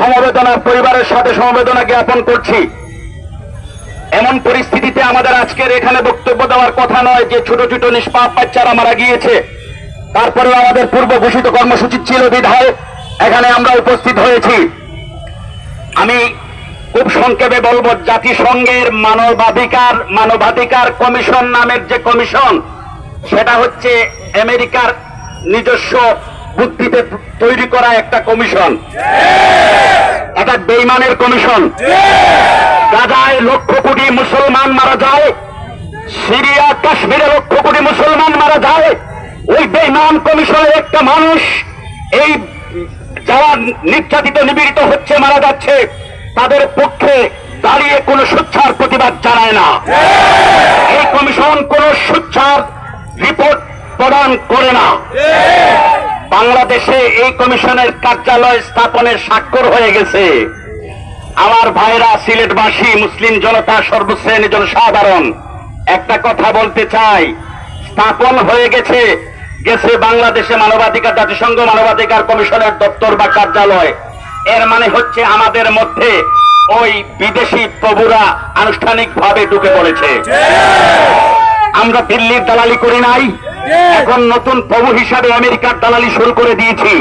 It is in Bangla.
সমবেদনা, পরিবারের সাথে সমবেদনা জ্ঞাপন করছি। এমন পরিস্থিতিতে আমাদের আজকের এখানে বক্তব্য দেওয়ার কথা নয় যে ছোট ছোট নিষ্পাপ বাচ্চারা মারা গিয়েছে। তারপরেও আমাদের পূর্ব ঘোষিত কর্মসূচি ছিল বিধায় এখানে আমরা উপস্থিত হয়েছি। আমি খুব সংক্ষেপে বলব, জাতিসংঘের মানবাধিকার মানবাধিকার কমিশন নামের যে কমিশন, সেটা হচ্ছে আমেরিকার নিজস্ব বুদ্ধিতে তৈরি করা একটা কমিশন। একটা বেইমানের কমিশন। গাজায় লক্ষ কোটি মুসলমান মারা যায়, সিরিয়া, কাশ্মীরে লক্ষ কোটি মুসলমান মারা যায়। ওই বেইমান কমিশনের একটা মানুষ, এই যারা নির্যাতিত, নিপীড়িত হচ্ছে, মারা যাচ্ছে, তাদের পক্ষে দাঁড়িয়ে কোনো সুচ্ছার প্রতিবাদ জানায় না। এই কমিশন কোন সুচ্ছার রিপোর্ট প্রদান করে না। বাংলাদেশে এই কমিশনের কার্যালয় স্থাপনের স্বাক্ষর হয়ে গেছে। আমার ভাইরা সিলেটবাসী মুসলিম জনতা সর্বশ্রেণী জনসাধারণ একটা কথা বলতে চাই। স্থাপন হয়ে গেছে গেছে বাংলাদেশে মানবাধিকার জাতিসংঘ মানবাধিকার কমিশনের দপ্তর বা কার্যালয়। এর মানে হচ্ছে আমাদের মধ্যে ওই বিদেশি প্রভুরা আনুষ্ঠানিকভাবে ঢুকে পড়েছে। আমরা দিল্লির দালালি করি নাই এখন নতুন প্রভু হিসাবে আমেরিকার দালালি শুরু করে দিয়েছি।